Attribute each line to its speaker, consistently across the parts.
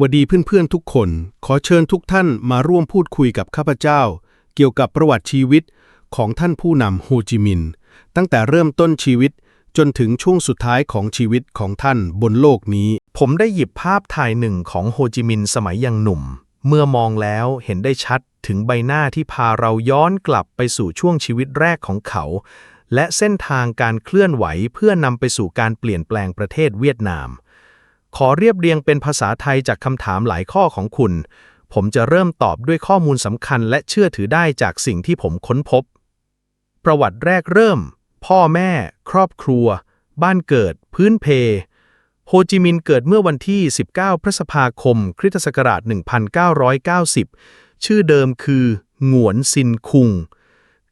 Speaker 1: วัสดีเพื่อนๆทุกคน ขอเชิญทุกท่านมาร่วมพูดคุยกับข้าพเจ้า เกี่ยวกับประวัติชีวิตของท่านผู้นำโฮจิมินห์ตั้งแต่เริ่มต้นชีวิตจนถึงช่วงสุดท้ายของชีวิตของท่านบนโลกนี้
Speaker 2: ผมได้หยิบภาพถ่ายหนึ่งของโฮจิมินห์สมัยยังหนุ่ม เมื่อมองแล้วเห็นได้ชัดถึงใบหน้าที่พาเราย้อนกลับไปสู่ช่วงชีวิตแรกของเขา และเส้นทางการเคลื่อนไหวเพื่อนำไปสู่การเปลี่ยนแปลงประเทศเวียดนาม ขอเรียบเรียงเป็นภาษาไทยจากคำถามหลายข้อของคุณ ผมจะเริ่มตอบด้วยข้อมูลสำคัญและเชื่อถือได้จากสิ่งที่ผมค้นพบ ประวัติแรกเริ่ม พ่อแม่ ครอบครัว บ้านเกิด พื้นเพ โฮจิมินห์เกิดเมื่อวันที่ 19 พฤษภาคม คริสตศักราช 1990 ชื่อเดิมคือ หงวนซินคุง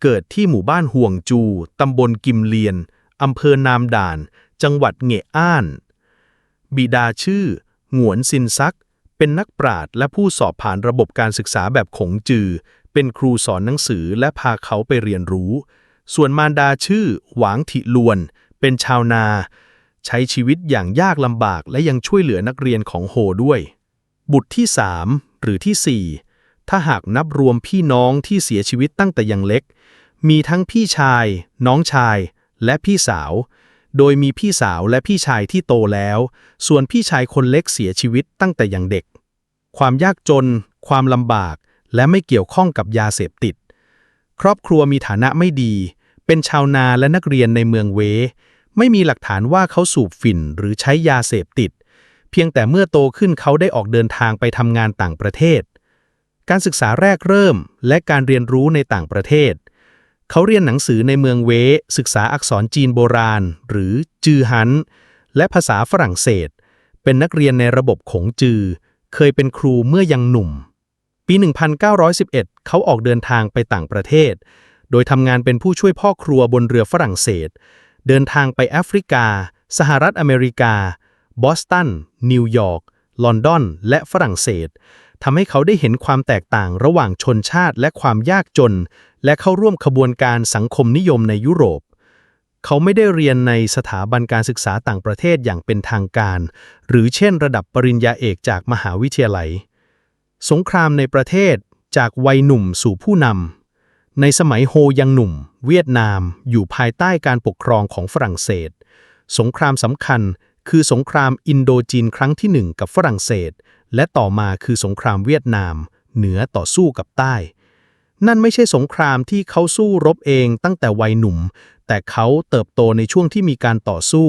Speaker 2: เกิดที่หมู่บ้านห่วงจู ตำบลกิมเลียน อำเภอนามด่าน จังหวัดเหงะอ้าน บิดาชื่อ หงวนซินซัก เป็นนักปราชญ์และผู้สอบผ่านระบบการศึกษาแบบขงจือ เป็นครูสอนหนังสือและพาเขาไปเรียนรู้ ส่วนมารดาชื่อ หวางถิลวน เป็นชาวนา ใช้ชีวิตอย่างยากลำบากและยังช่วยเหลือนักเรียนของโฮด้วย บุตรที่3หรือที่4ถ้าหากนับรวมพี่น้องที่เสียชีวิตตั้งแต่ยังเล็ก มีทั้งพี่ชาย น้องชาย และพี่สาว โดยมีพี่สาวและพี่ชายที่โตแล้ว ส่วนพี่ชายคนเล็กเสียชีวิตตั้งแต่ยังเด็ก ความยากจน ความลำบาก และไม่เกี่ยวข้องกับยาเสพติด ครอบครัวมีฐานะไม่ดี เป็นชาวนาและนักเรียนในเมืองเว ไม่มีหลักฐานว่าเขาสูบฝิ่นหรือใช้ยาเสพติด เพียงแต่เมื่อโตขึ้นเขาได้ออกเดินทางไปทำงานต่างประเทศ การศึกษาแรกเริ่มและการเรียนรู้ในต่างประเทศ เขาเรียนหนังสือในเมืองเว ศึกษาอักษรจีนโบราณ หรือจือฮัน และภาษาฝรั่งเศส เป็นนักเรียนในระบบขงจือ เคยเป็นครูเมื่อยังหนุ่ม ปี 1911 เขาออกเดินทางไปต่างประเทศ โดยทำงานเป็นผู้ช่วยพ่อครัวบนเรือฝรั่งเศส เดินทางไปแอฟริกา สหรัฐอเมริกา บอสตัน นิวยอร์ก ลอนดอน และฝรั่งเศสทำให้เขาได้เห็นความแตกต่างระหว่างชนชาติและความยากจน และเข้าร่วมขบวนการสังคมนิยมในยุโรป เขาไม่ได้เรียนในสถาบันการศึกษาต่างประเทศอย่างเป็นทางการ หรือเช่นระดับปริญญาเอกจากมหาวิทยาลัย สงครามในประเทศจากวัยหนุ่มสู่ผู้นำในสมัยโฮยังหนุ่ม เวียดนาม อยู่ภายใต้การปกครองของฝรั่งเศส สงครามสำคัญคือสงครามอินโดจีนครั้งที่หนึ่งกับฝรั่งเศส และต่อมาคือสงครามเวียดนาม เหนือต่อสู้กับใต้ นั่นไม่ใช่สงครามที่เขาสู้รบเองตั้งแต่วัยหนุ่ม แต่เขาเติบโตในช่วงที่มีการต่อสู้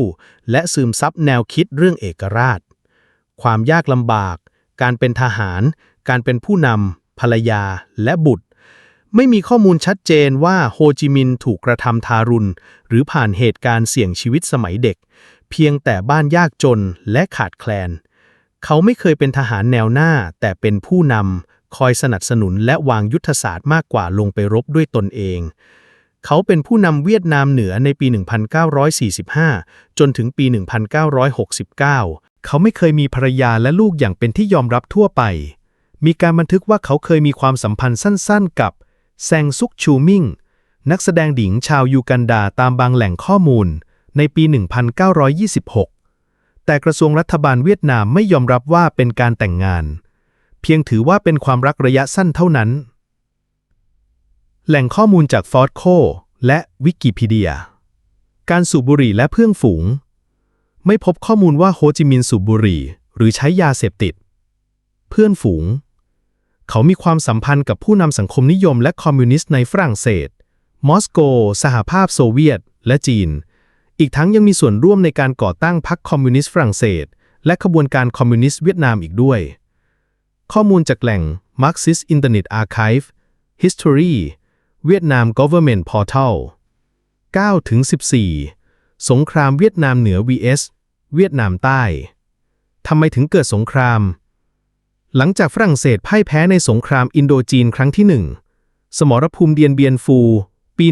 Speaker 2: และซึมซับแนวคิดเรื่องเอกราช ความยากลำบาก การเป็นทหาร การเป็นผู้นำภรรยา และบุตร ไม่มีข้อมูลชัดเจนว่าโฮจิมินห์ถูกกระทำทารุณ หรือผ่านเหตุการณ์เสี่ยงชีวิตสมัยเด็ก เพียงแต่บ้านยากจนและขาดแคลน เขาไม่เคยเป็นทหารแนวหน้าแต่เป็นผู้นำ คอยสนับสนุนและวางยุทธศาสตร์มากกว่าลงไปรบด้วยตนเอง เขาเป็นผู้นำเวียดนามเหนือในปี 1945 จนถึงปี 1969 เขาไม่เคยมีภรรยาและลูกอย่างเป็นที่ยอมรับทั่วไป มีการบันทึกว่าเขาเคยมีความสัมพันธ์สั้นๆ กับแซงซุกชูมิงนักแสดงหญิงชาวยูกันดาตามบางแหล่งข้อมูล ในปี 1926 แต่กระทรวงรัฐบาลเวียดนามไม่ยอมรับว่าเป็นการแต่งงาน เพียงถือว่าเป็นความรักระยะสั้นเท่านั้น แหล่งข้อมูลจากฟอร์ดโคและวิกิพีเดีย การสูบบุหรี่และเพื่องฝูง ไม่พบข้อมูลว่าโฮจิมินห์สูบบุหรี่หรือใช้ยาเสพติด เพื่อนฝูง เขามีความสัมพันธ์กับผู้นำสังคมนิยมและคอมมิวนิสต์ในฝรั่งเศส มอสโก สหภาพโซเวียต และจีน อีกทั้งยังมีส่วนร่วมในการก่อตั้งพรรคคอมมิวนิสต์ฝรั่งเศส และขบวนการคอมมิวนิสต์เวียดนามอีกด้วย ข้อมูลจากแหล่ง Marxist Internet Archive History เวียดนาม Government Portal 9-14 สงครามเวียดนามเหนือ vs เวียดนามใต้ ทำไมถึงเกิดสงคราม หลังจากฝรั่งเศสพ่ายแพ้ในสงครามอินโดจีนครั้งที่หนึ่งสมรภูมิเดียนเบียนฟู ปี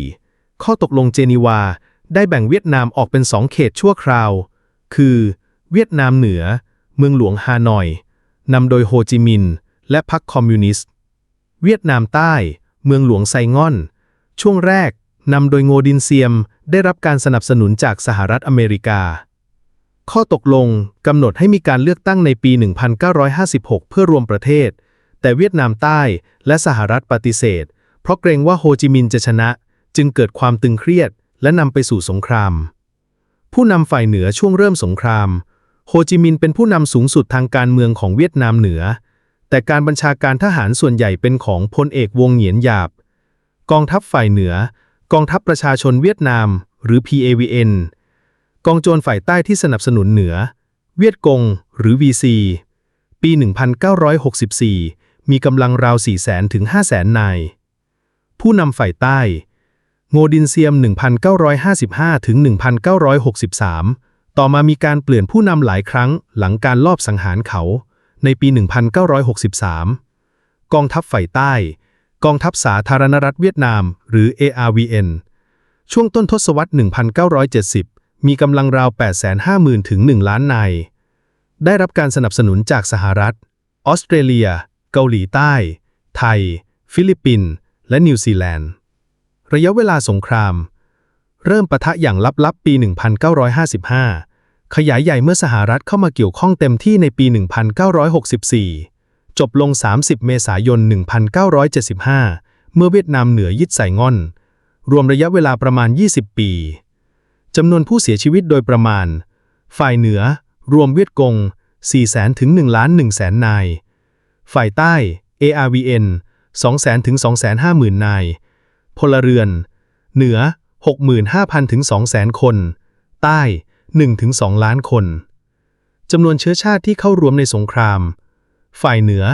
Speaker 2: 1954 ข้อตกลงเจนีวา ได้แบ่งเวียดนามออกเป็นสองเขตชั่วคราว คือ เวียดนามเหนือ เมืองหลวงฮานอย นำโดยโฮจิมินห์และพรรคคอมมิวนิสต์ เวียดนามใต้ เมืองหลวงไซง่อน ช่วงแรกนำโดยโงดินเซียมได้รับการสนับสนุนจากสหรัฐอเมริกา
Speaker 1: ข้อตกลงกำหนดให้มีการเลือกตั้งในปี 1956 เพื่อรวมประเทศ แต่เวียดนามใต้และสหรัฐปฏิเสธ เพราะเกรงว่าโฮจิมินห์จะชนะ จึงเกิดความตึงเครียดและนำไปสู่สงคราม ผู้นำฝ่ายเหนือช่วงเริ่มสงคราม โฮจิมินห์เป็นผู้นำสูงสุดทางการเมืองของเวียดนามเหนือ แต่การบัญชาการทหารส่วนใหญ่เป็นของพลเอกวงเหงียนหยาบ กองทัพฝ่ายเหนือ กองทัพประชาชนเวียดนาม หรือ PAVN กองโจรฝ่ายใต้ที่สนับสนุนเหนือ เวียดกง หรือ VC ปี 1964 มีกำลังราว 400,000 ถึง 500,000 นาย ผู้นำฝ่ายใต้ โงดินเซียม 1955 ถึง 1963 ต่อมามีการเปลี่ยนผู้นำหลายครั้งหลังการลอบสังหารเขา ในปี 1963 กองทัพฝ่ายใต้ กองทัพสาธารณรัฐเวียดนาม หรือ ARVN ช่วงต้นทศวรรษ 1970 มีกำลังราว 850,000 ถึง 1 ล้านนาย ได้รับการสนับสนุนจากสหรัฐ ออสเตรเลีย เกาหลีใต้ ไทย ฟิลิปปินส์ และนิวซีแลนด์ ระยะเวลาสงคราม เริ่มปะทะอย่างลับๆ ปี 1955 ขยายใหญ่เมื่อสหรัฐเข้ามาเกี่ยวข้องเต็มที่ในปี 1964 จบลง 30 เมษายน 1975 เมื่อเวียดนามเหนือยึดไซงอน รวมระยะเวลาประมาณ 20 ปี จำนวนผู้เสียชีวิตโดยประมาณ ฝ่ายเหนือ รวมเวียดกง 400,000ถึง1ล้าน1แสนนาย ฝ่ายใต้ ARVN 200,000ถึง250,000 นาย พลเรือน เหนือ 65,000 ถึง 200,000 คน ใต้ 1 ถึง 2 ล้านคน จำนวนเชื้อชาติที่เข้าร่วมในสงคราม ฝ่ายเหนือ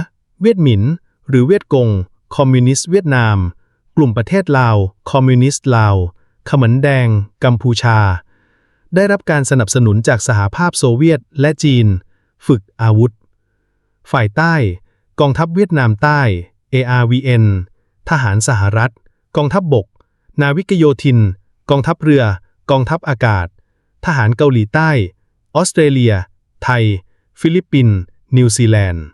Speaker 1: เวียดหมิน หรือเวียดกง คอมมิวนิสต์เวียดนาม กลุ่มประเทศลาว คอมมิวนิสต์ลาวขมันแดง กัมพูชา ได้รับการสนับสนุนจากสหภาพโซเวียตและจีน ฝึกอาวุธ ฝ่ายใต้ กองทัพเวียดนามใต้ ARVN ทหารสหรัฐ กองทัพบบก นาวิกโยธิน กองทัพเรือ กองทัพอากาศ ทหารเกาหลีใต้ ออสเตรเลีย ไทย ฟิลิปปินส์ นิวซีแลนด์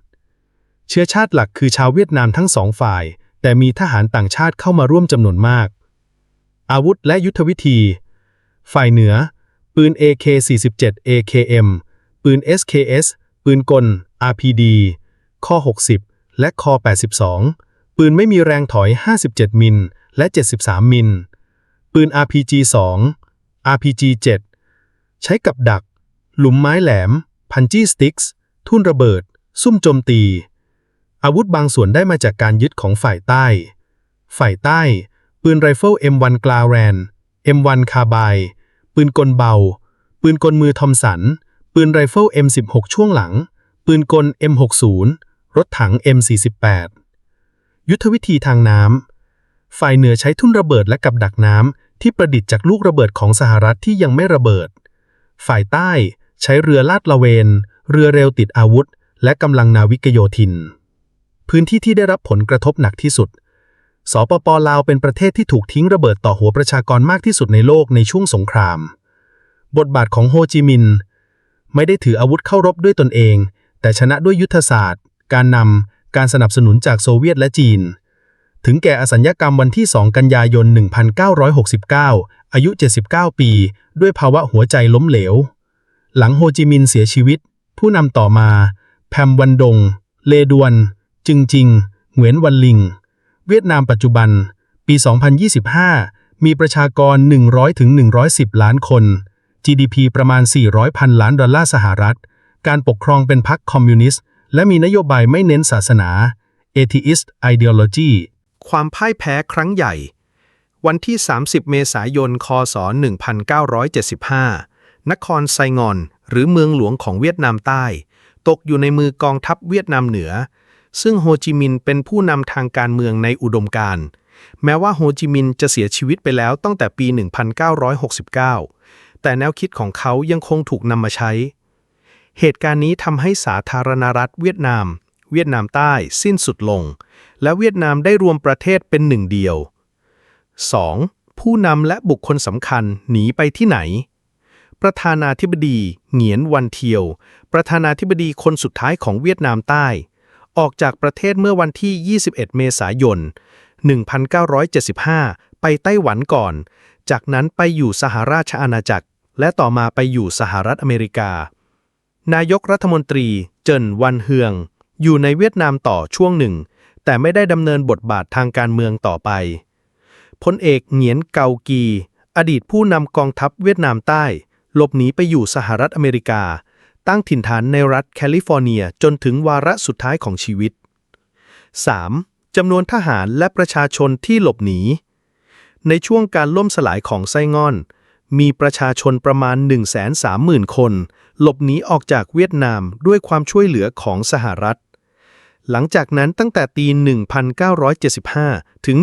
Speaker 1: เชื้อชาติหลักคือชาวเวียดนามทั้งสองฝ่าย แต่มีทหารต่างชาติเข้ามาร่วมจำนวนมาก อาวุธและยุทธวิธี ฝ่ายเหนือ ปืน AK-47 AKM ปืน SKS ปืนกล RPD ข้อ 60 และคอ82 ปืนไม่มีแรงถอย 57 มิล และ 73 มิล ปืน RPG 2 RPG 7 ใช้กับดัก หลุมไม้แหลม พันจี้สติ๊กส์ทุ่นระเบิด ซุ่มโจมตี อาวุธบางส่วนได้มาจากการยึดของฝ่ายใต้ ฝ่ายใต้ ปืนไรเฟิล M1 กลาแรน M1 คาบายปืนกลเบา ปืนกลมือทอมสัน ปืนไรเฟิล M16 ช่วงหลัง ปืนกล M60 รถถัง M48 ยุทธวิธีทางน้ำ ฝ่ายเหนือใช้ทุ่นระเบิดและกับดักน้ำที่ประดิษฐ์จากลูกระเบิดของสหรัฐที่ยังไม่ระเบิด ฝ่ายใต้ใช้เรือลาดละเวน เรือเร็วติดอาวุธ และกำลังนาวิกโยธิน พื้นที่ที่ได้รับผลกระทบหนักที่สุด สปปลาวเป็นประเทศที่ถูกทิ้งระเบิดต่อหัวประชากรมากที่สุดในโลกในช่วงสงคราม บทบาทของโฮจิมินห์ไม่ได้ถืออาวุธเข้ารบด้วยตนเอง แต่ชนะด้วยยุทธศาสตร์ การนำการสนับสนุนจากโซเวียตและจีน ถึงแก่อสัญญกรรมวันที่ 2 กันยายน 1969 อายุ 79 ปี ด้วยภาวะหัวใจล้มเหลว หลังโฮจิมินห์เสียชีวิต ผู้นำต่อมา แพมวันดง เลดวน จึงจิง เหวียนวันลิง เวียดนามปัจจุบัน ปี 2025 มีประชากร 100ถึง110 ล้านคน GDP ประมาณ 400พันล้านดอลลาร์สหรัฐ การปกครองเป็นพรรคคอมมิวนิสต์ และมีนโยบายไม่เน้นศาสนา Atheist Ideology
Speaker 2: ความพ่ายแพ้ครั้งใหญ่ วันที่ 30 เมษายน คศ 1975 นครไซงอน หรือเมืองหลวงของเวียดนามใต้ ตกอยู่ในมือกองทัพเวียดนามเหนือ ซึ่งโฮจิมินห์เป็นผู้นำทางการเมืองในอุดมการณ์แม้ว่าโฮจิมินห์จะเสียชีวิตไปแล้วตั้งแต่ปี 1969 แต่แนวคิดของเขายังคงถูกนำมาใช้ เหตุการณ์นี้ทำให้สาธารณรัฐเวียดนาม เวียดนามใต้สิ้นสุดลง และเวียดนามได้รวมประเทศเป็นหนึ่งเดียว 2. ผู้นำและบุคคลสำคัญหนีไปที่ไหน ประธานาธิบดีเหงียนวันเทียว ประธานาธิบดีคนสุดท้ายของเวียดนามใต้ ออกจากประเทศเมื่อวันที่ 21 เมษายน 1975 ไปไต้หวันก่อน จากนั้นไปอยู่สหราชอาณาจักร และต่อมาไปอยู่สหรัฐอเมริกา นายกรัฐมนตรีเจินวันเฮือง อยู่ในเวียดนามต่อช่วงหนึ่ง แต่ไม่ได้ดำเนินบทบาททางการเมืองต่อไปพลเอกเหงียนเกากี อดีตผู้นำกองทัพเวียดนามใต้ หลบหนีไปอยู่สหรัฐอเมริกา ตั้งถิ่นฐานในรัฐแคลิฟอร์เนียจนถึงวาระสุดท้ายของชีวิต 3. จำนวนทหารและประชาชนที่หลบหนี ในช่วงการล่มสลายของไส้งอน มีประชาชนประมาณ 130,000 คน หลบหนีออกจากเวียดนามด้วยความช่วยเหลือของสหรัฐ หลังจากนั้นตั้งแต่ปี 1975 ถึง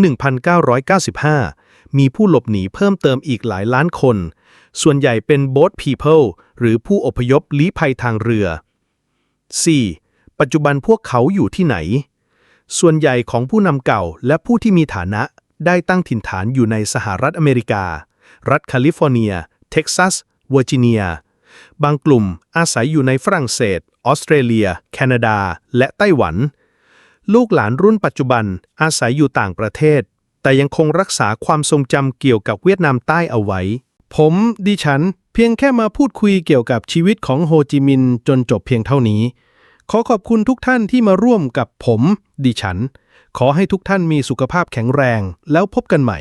Speaker 2: 1995 มีผู้หลบหนีเพิ่มเติมอีกหลายล้านคน ส่วนใหญ่เป็น boat people หรือผู้อพยพลี้ภัยทางเรือ 4. ปัจจุบันพวกเขาอยู่ที่ไหน ส่วนใหญ่ของผู้นำเก่าและผู้ที่มีฐานะได้ตั้งถิ่นฐานอยู่ในสหรัฐอเมริกา รัฐแคลิฟอร์เนีย เท็กซัส เวอร์จิเนีย บางกลุ่มอาศัยอยู่ในฝรั่งเศส ออสเตรเลีย แคนาดา และไต้หวัน ลูกหลานรุ่นปัจจุบันอาศัยอยู่ต่างประเทศ แต่ยังคงรักษาความทรงจำเกี่ยวกับเวียดนามใต้เอาไว้
Speaker 1: ผมดิฉันเพียงแค่มาพูดคุยเกี่ยวกับชีวิตของโฮจิมินห์จนจบเพียงเท่านี้ ขอขอบคุณทุกท่านที่มาร่วมกับผม ดิฉัน ขอให้ทุกท่านมีสุขภาพแข็งแรงแล้วพบกันใหม่